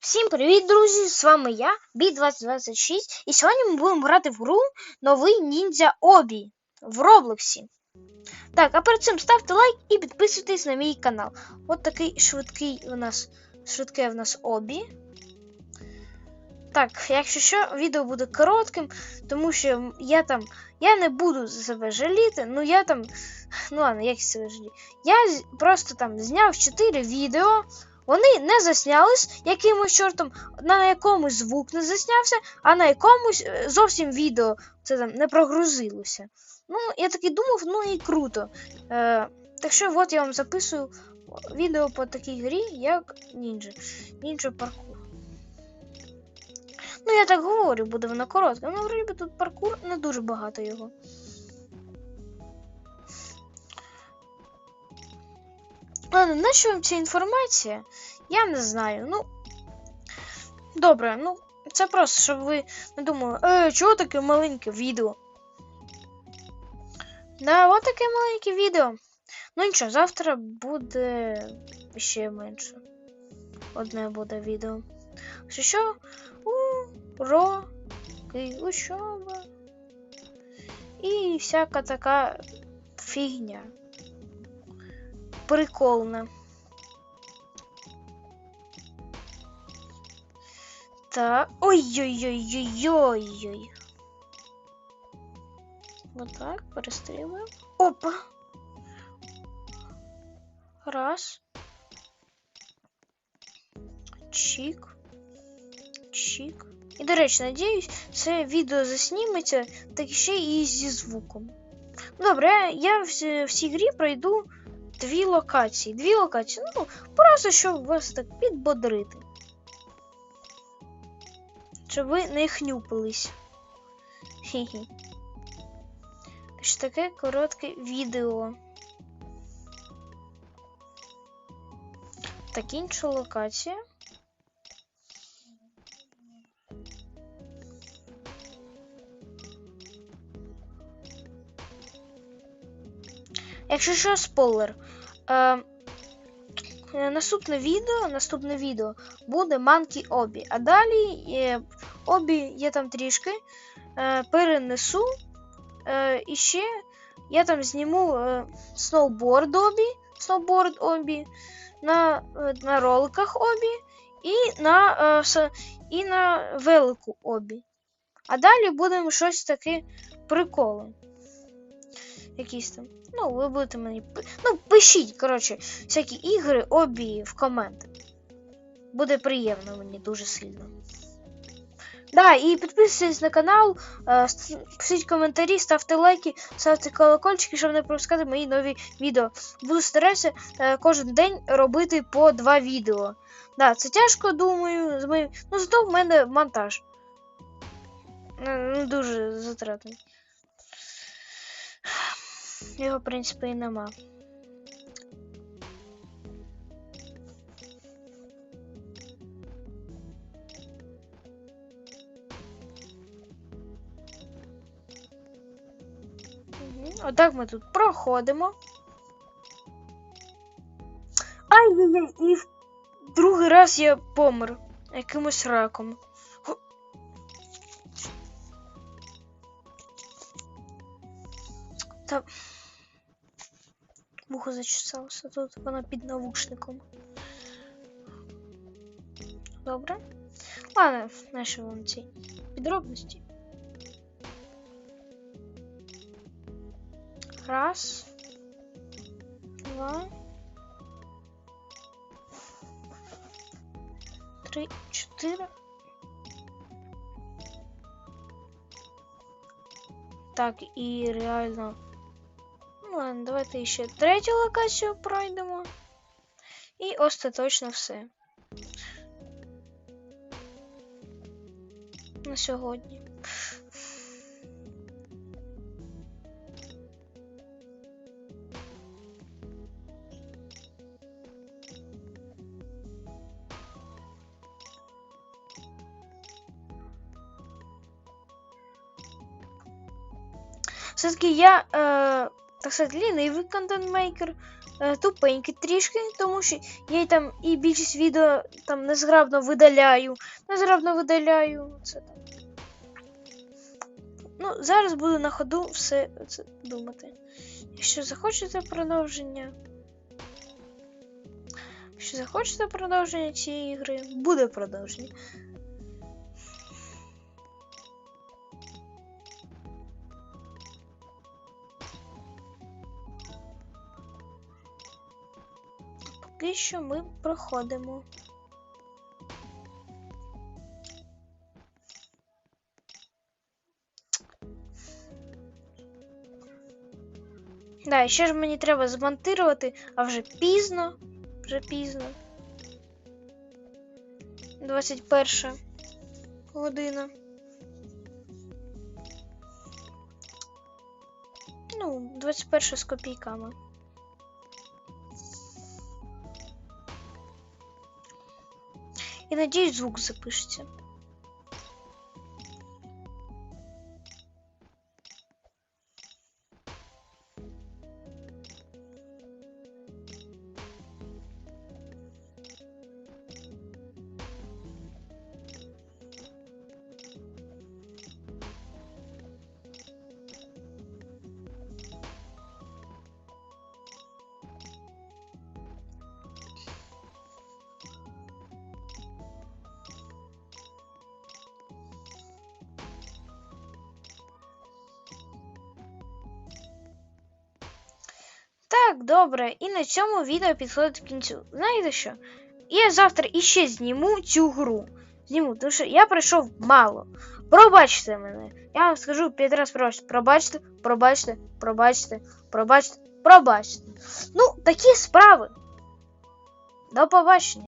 Всім привіт, друзі! З вами я, Бі2026, і сьогодні ми будемо грати в гру новий ніндзя Обі в Роблоксі. Так, а перед цим ставте лайк і підписуйтесь на мій канал. От такий швидкий у нас швидке в нас обі. Так, якщо що, відео буде коротким, тому що я там. Я не буду за себе жаліти, ну я там. Ну ладно, як себе жаліти. Я просто там зняв 4 відео. Вони не заснялись якимось чортом, на якомусь звук не заснявся, а на якомусь е, зовсім відео це там не прогрузилося. Ну, я таки думав, ну і круто. Е, так що от я вам записую відео по такій грі, як Ninja. Ninja паркур. Ну, я так говорю, буде воно коротке. Ну, вроді тут паркур не дуже багато його. Ладно, на вам ця інформація? Я не знаю. Ну. Добре, ну, це просто, щоб ви не думали, е, чого таке маленьке відео? Да, от таке маленьке відео. Ну нічого, завтра буде ще менше. Одне буде відео. Що що? Уроки, учоба. І всяка така фігня. Прикольна. Так. Ой-ой-ой-ой-ой-ой. Вот так, перестрілюємо. Опа. Раз. Чик. Чик. І, до речі, надіюсь, це відео засніметься, так ще і зі звуком. Добре, я в, в цій грі пройду Дві локації. Дві локації. Ну, просто щоб вас так підбодрити. Щоб ви не хнюпились. Хі-хі. Ось таке коротке відео. Так, інша локація. Якщо що, спойлер. Е, е, наступне відео, наступне відео буде Monkey Обі. А далі е, обі є там трішки. Е, перенесу. Е, і ще я там зніму е, сноуборд обі, сноуборд обі, на, е, на роликах обі і на, е, і на велику обі. А далі будемо щось таке приколи. Якісь там. Ну, ви будете мені. Ну, пишіть, коротше, всякі ігри обі в коменти. Буде приємно мені дуже сильно. Да, і підписуйтесь на канал, е, пишіть коментарі, ставте лайки, ставте колокольчики, щоб не пропускати мої нові відео. Буду старатися е, кожен день робити по два відео. Да, це тяжко, думаю. Ну, зато в мене монтаж. Ну, дуже затратний. Його, в принципі, і нема. Отак ми тут проходимо. Ай-яй-яй, і другий раз я помер якимось раком. Та... Вухо зачесалося тут, вона під навушником. Добре. Ладно, наші вам ці підробності. Раз. Два. Три, чотири. Так, і реально. Ладно, давайте ще третю локацію пройдемо. І остаточно все. На сьогодні. Все-таки я, е, так сказати, лінивий контент-мейкер, е, тупенькі трішки, тому що я там і більшість відео там незграбно видаляю. Незграбно видаляю. Це там. Ну, зараз буду на ходу все це думати. Якщо захочете продовження. Якщо захочете продовження цієї ігри, буде продовження. Поки що ми проходимо. Да, ще ж мені треба змонтувати, а вже пізно. Вже пізно. 21 година. Ну, 21 з копійками. І надіюсь, звук запишеться. Так, добре, і на цьому відео підходить к кінцю. Знаєте що? Я завтра іще зніму цю гру. Зніму, тому що я пройшов мало. Пробачте мене. Я вам скажу п'ять раз пробачте. Пробачте, пробачте, пробачте, пробачте, пробачте. Ну, такі справи. До побачення.